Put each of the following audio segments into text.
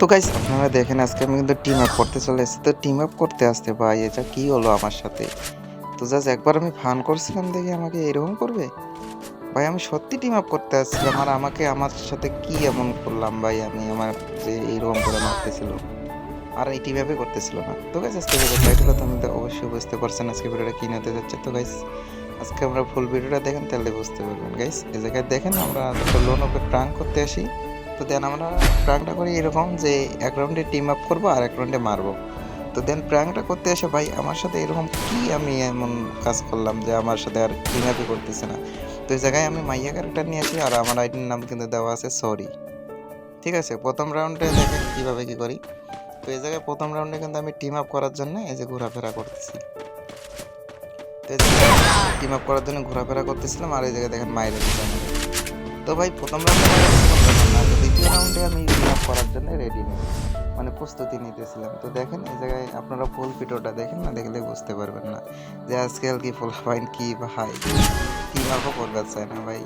তো গাইস আপনারা দেখেন আজকে আমি কিন্তু টিম আপ করতে চলে এসেছি। তো টিম আপ করতে আসতে ভাই, এটা কি হলো আমার সাথে? তো জাস্ট একবার আমি ফান করছিলাম দেখি আমাকে এরকম করবে? ভাই, আমি সত্যি টিম আপ করতে আসছিলাম আর আমাকে, আমার সাথে কি এমন করলাম ভাই? আমি আমার যে এইরকম করে মারতেছিল। আর এই টিম আপে করতেছিল না। তো গাইস আজকে ভিডিও টাইটেল তো তো অবশ্যই বুঝতে পারছেন আজকে ভিডিওটা কি নিতে যাচ্ছে। তো গাইস আজকে আমরা ফুল ভিডিওটা দেখেন, তাহলে বুঝতে পারবেন। গাইস এই জায়গায় দেখেন আমরা লোন ওপে প্রাঙ্ক করতে আসি তো দেন আমরা প্রাঙ্কটা করি এরকম যে এক রাউন্ডে টিম আপ করব আর এক রাউন্ডে মারবো। তো দেন প্রাঙ্কটা করতে এসে ভাই আমার সাথে এরকম কি আমি এমন কাজ করলাম যে আমার সাথে আর টিম আপই করতেছে না? তো এই জায়গায় আমি মাইয়া ক্যারেক্টার নিয়ে আসি আর আমার আইডির নাম কিন্তু দেওয়া আছে সরি ঠিক আছে? প্রথম রাউন্ডে দেখেন কীভাবে কী করি। তো এই জায়গায় প্রথম রাউন্ডে কিন্তু আমি টিম আপ করার জন্য এই যে ঘোরাফেরা করতেছি। তো এই জায়গায় টিম আপ করার জন্য ঘোরাফেরা করতেছিলাম আর এই জায়গায় দেখেন দিলাম তো ভাই প্রথম রাউন্ডে দ্বিতীয় রাউন্ডে আমি আপ করার জন্য রেডি নেই। মানে প্রস্তুতি নিতেছিলাম। তো দেখেন, এই জায়গায় আপনারা ফুল ভিডিওটা দেখেন না? দেখলে বুঝতে পারবেন না যে আজকাল কি ফুল পয়েন্ট কি ভাই টিম আপও করতে চায় না ভাই।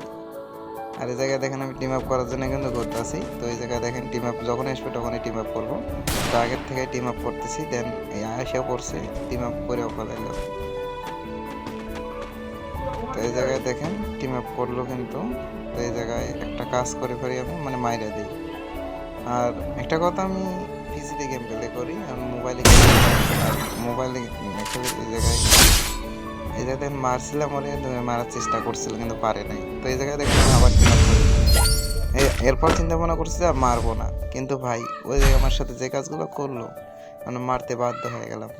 আর এই জায়গায় দেখেন, আমি টিম আপ করার জন্য কিন্তু করতেছি তো এই জায়গায় দেখেন টিম আপ যখন আসবে তখনই টিম আপ করব। তো আগের থেকে টিম আপ করতেছি। দেন এই আয়সা পড়ছে টিম আপ করে ফেলাইল তো এই জায়গায় দেখেন টিম আপ করল কিন্তু এই জায়গায় একটা কাজ করে, করি আমি মানে মাইরা দিই। আর একটা কথা আমি পিসিতে গেম প্লে করি আর মোবাইলে মোবাইলে এই জায়গায় এই জায়গায় মারছিলাম ওরে মারার চেষ্টা করছিল, কিন্তু পারে নাই। তো এই জায়গায় দেখেন আবার এরপর চিন্তা ভাবনা করছি যে আর মারবো না। কিন্তু ভাই, ওই জায়গায় আমার সাথে যে কাজগুলো করল মানে মারতে বাধ্য হয়ে গেলাম।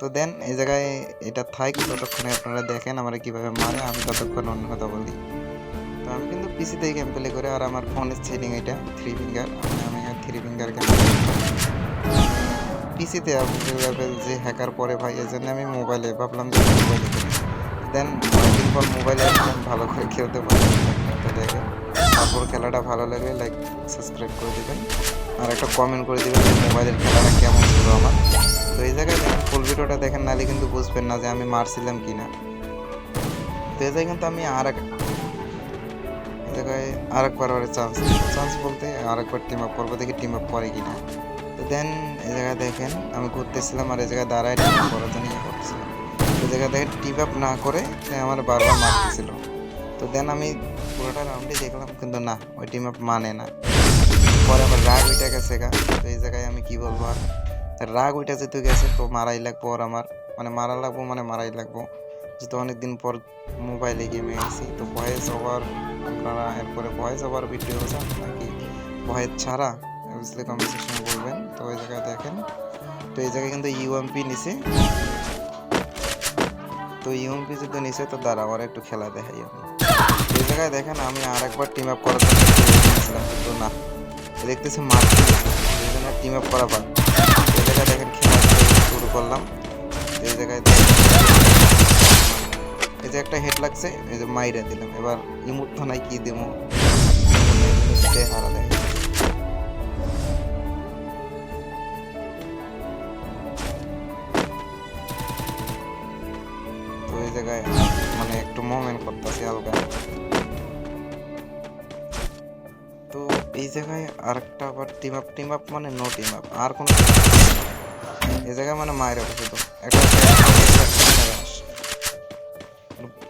তো দেন এই জায়গায় এটা থাক ততক্ষণে আপনারা দেখেন আমরা কীভাবে মারে, আমি ততক্ষণ অন্য কথা বলি। তো আমি কিন্তু পিসিতেই গেম প্লে করে আর আমার ফোনের সেটিং এটা থ্রি ফিঙ্গার আমি থ্রি ফিঙ্গার গেম পিসিতে অ্যাভেলেবেল যে হ্যাকার পরে ভাই এই জন্য আমি মোবাইলে ভাবলাম যে মোবাইলে দেন অনেকদিন পর মোবাইলে আসলাম, ভালো করে খেলতে পারি তারপর খেলাটা ভালো লাগলে লাইক সাবস্ক্রাইব করে দেবেন। আর একটা কমেন্ট করে দেবেন মোবাইলের খেলাটা কেমন ছিল আমার। তো এই জায়গায় ফুল ভিডিওটা দেখেন নাহলে কিন্তু বুঝবেন না যে আমি মারছিলাম কি না তো এই জায়গায় কিন্তু আমি আর জায়গায় আরেকবার ওরে চান্স চান্স বলতে আরেকবার টিম আপ করব, দেখি টিম আপ করে কিনা। তো দেন এই জায়গায় দেখেন, আমি ঘুরতেছিলাম আর এই জায়গায় দাঁড়ায় টিম আপ করার জন্য ইয়ে এই জায়গায় দেখেন টিম আপ না করে আমার বারবার মারতেছিল। তো দেন আমি পুরোটা রাউন্ডে দেখলাম, কিন্তু না, ওই টিম আপ মানে না। পরে আবার রাগ উঠে গেছে গা। তো এই জায়গায় আমি কি বলব আর? রাগ উঠে যেতে গেছে, তো মারাই লাগবো আর আমার। মানে মারা লাগবো মানে মারাই লাগবো। যেহেতু অনেকদিন পর মোবাইলে গেমে আছি, তো ভয়েস ওভার আপনারা এরপরে ভয়েস ওভার ভিডিও চান নাকি ভয়েস ছাড়া? কমেন্ট সেকশনে বলবেন। তো ওই জায়গায় দেখেন। তো এই জায়গায় কিন্তু ইউএমপি নিছে। তো ইউএমপি যদি নিছে, তো দাঁড়া আমার একটু খেলা দেখাই আমি। এই জায়গায় দেখেন, আমি আরেকবার টিম আপ করার জন্য নিয়েছিলাম কিন্তু না। দেখতেছি মারতে এই জন্য টিম আপ করা বাদ এই জায়গায় দেখেন, খেলা শুরু করলাম। এই জায়গায় যে একটা হেড লাগছে, এই যে মাইরা দিলাম। এবার ইমুট নাই কি দেবো? হারা দেয়? তো এই জায়গায় মানে একটু মোমেন্ট করতেছি হালকা তো এই জায়গায় আরেকটা আবার টিম আপ টিম আপ মানে নো টিম আপ আর কোনো এই জায়গায় মানে মায়ের শুধু একটা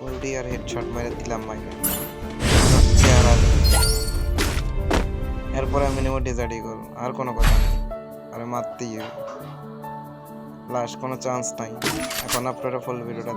পোল্ডি আর হেডশট মেরে দিলাম চেহারা এরপরে আমি নেব ডেজার্টি গোল আর কোনো কথা নেই। আরে মারতেই হবে। লাস্ট কোনো চান্স নাই। এখন আপনারা ফুল ভিডিওটা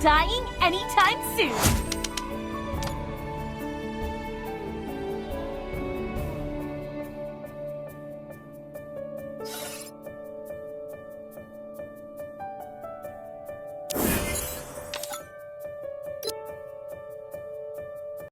dying anytime soon.